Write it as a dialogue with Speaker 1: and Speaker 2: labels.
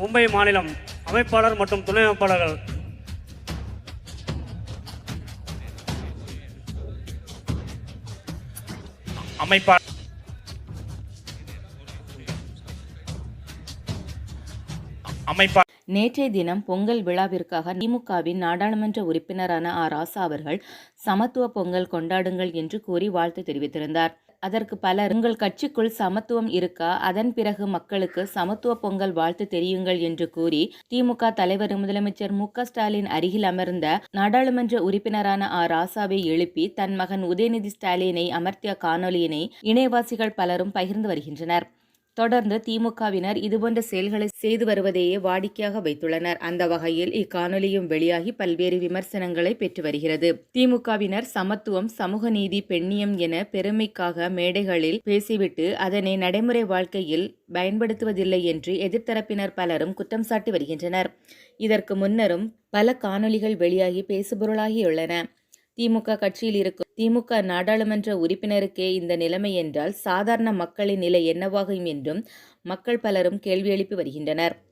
Speaker 1: மும்பை மாநிலம் அமைப்பாளர் மற்றும் துணை அமைப்பாளர்கள்.
Speaker 2: அமைப்பா அமைப்பா
Speaker 3: நேற்றைய தினம் பொங்கல் விழாவிற்காக திமுகவின் நாடாளுமன்ற உறுப்பினரான ஆ ராசா அவர்கள் சமத்துவ பொங்கல் கொண்டாடுங்கள் என்று கூறி வாழ்த்து தெரிவித்திருந்தார். அதற்கு பலர் உங்கள் கட்சிக்குள் சமத்துவம் இருக்கா? அதன் பிறகு மக்களுக்கு சமத்துவ பொங்கல் வாழ்த்து தெரியுங்கள் என்று கூறி திமுக தலைவர் முதலமைச்சர் மு ஸ்டாலின் அருகில் அமர்ந்த நாடாளுமன்ற உறுப்பினரான ஆ. ராசாவை எழுப்பி தன் மகன் உதயநிதி ஸ்டாலினை அமர்த்திய காணொலியினை இணையவாசிகள் பலரும் பகிர்ந்து வருகின்றனர். தொடர்ந்து திமுகவினர் இதுபோன்ற செயல்களை செய்து வருவதையே வாடிக்கையாக வைத்துள்ளனர். அந்த வகையில் இக்காணொலியும் வெளியாகி பல்வேறு விமர்சனங்களை பெற்று வருகிறது. திமுகவினர் சமத்துவம் சமூக நீதி பெண்ணியம் என பெருமைக்காக மேடைகளில் பேசிவிட்டு அதனை நடைமுறை வாழ்க்கையில் பயன்படுத்துவதில்லை என்று எதிர்த்தரப்பினர் பலரும் குற்றம் சாட்டி வருகின்றனர். இதற்கு முன்னரும் பல காணொலிகள் வெளியாகி பேசுபொருளாகியுள்ளன. திமுக கட்சியில் இருக்கும் திமுக நாடாளுமன்ற உறுப்பினருக்கே இந்த நிலைமை என்றால் சாதாரண மக்களின் நிலை என்னவாகும் என்றும் மக்கள் பலரும் கேள்வி எழுப்பி வருகின்றனர்.